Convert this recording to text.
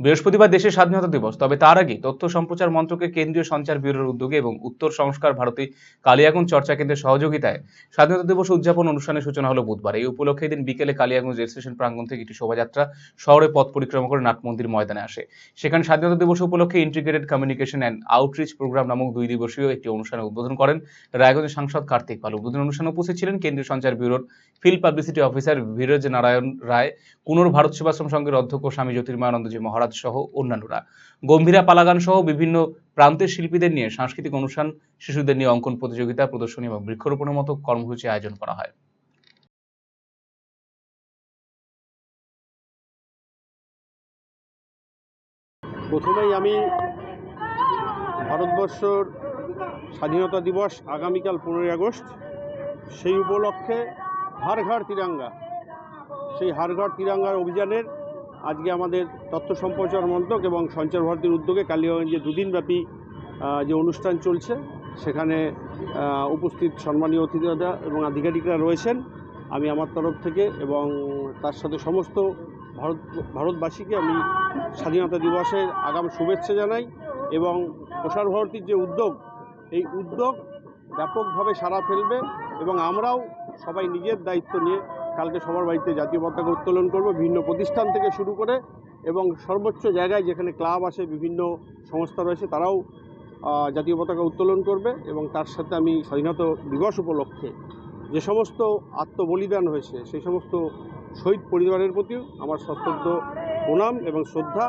বৃহস্পতিবার দেশের স্বাধীনতা দিবস। তবে তার আগে তথ্য সম্প্রচার মন্ত্রকের কেন্দ্রীয় সঞ্চার ব্যুরোর উদ্যোগে এবং উত্তর সংস্কার ভারতী কালিয়াগঞ্জ চর্চা কেন্দ্রের সহযোগিতায় স্বাধীনতা দিবস উদযাপন অনুষ্ঠানের সূচনা হলো বুধবার। এই উপলক্ষে দিন বিকেলে কালিয়াগঞ্জ রেল স্টেশন প্রাঙ্গণ থেকে একটি শোভাযাত্রা শহরে পথ পরিক্রমা করে নাট মন্দির ময়দানে আসে। সেখানে স্বাধীনতা দিবস উপলক্ষে integrated communication and outreach programme নামক দুই দিবসীয় একটি অনুষ্ঠানে উদ্বোধন করেন রায়গঞ্জের সাংসদ কার্তিক পাল। উদ্বোধন অনুষ্ঠানে উপস্থিত ছিলেন কেন্দ্রীয় সঞ্চার ব্যুরোর field publicity officer Biraj Narayan Roy, কুনোর Bharat Sevashram সংঘের অধ্যক্ষ স্বামী জ্যোতির্ময়ানন্দজি মহারাজ সহ অন্যান্যরা। গম্ভীরা পালাগান সহ বিভিন্ন প্রান্তের শিল্পীদের নিয়ে সাংস্কৃতিক অনুষ্ঠান, শিশুদের নিয়ে অঙ্কন প্রতিযোগিতা, প্রদর্শনী এবং বৃক্ষরোপণের মতো কর্মসূচি আয়োজন করা হয়। প্রথমেই আমি ভারতবর্ষর স্বাধীনতা দিবস আগামীকাল পনেরোই আগস্ট, সেই উপলক্ষে হার ঘর তিরাঙ্গা। সেই হার ঘর তিরাঙ্গার অভিযানের আজকে আমাদের তথ্য সম্প্রচার মন্ত্রক এবং সঞ্চার ভারতীর উদ্যোগে কালিয়াগঞ্জে দুদিনব্যাপী যে অনুষ্ঠান চলছে, সেখানে উপস্থিত সম্মানীয় অতিথিরা এবং আধিকারিকরা রয়েছেন। আমি আমার তরফ থেকে এবং তার সাথে সমস্ত ভারত, ভারতবাসীকে আমি স্বাধীনতা দিবসের আগাম শুভেচ্ছা জানাই এবং প্রসার ভারতীর যে উদ্যোগ, এই উদ্যোগ ব্যাপকভাবে সাড়া ফেলবে এবং আমরাও সবাই নিজের দায়িত্ব নিয়ে কালকে সবার বাড়িতে জাতীয় পতাকা উত্তোলন করব বিভিন্ন প্রতিষ্ঠান থেকে শুরু করে এবং সর্বোচ্চ জায়গায় যেখানে ক্লাব আছে বিভিন্ন সংস্থা রয়েছে, তারাও জাতীয় পতাকা উত্তোলন করবে এবং তার সাথে আমি স্বাধীনতা দিবস উপলক্ষে যে সমস্ত আত্মবলিদান হয়েছে, সেই সমস্ত শহীদ পরিবারের প্রতিও আমার সশ্রদ্ধ প্রণাম এবং শ্রদ্ধা।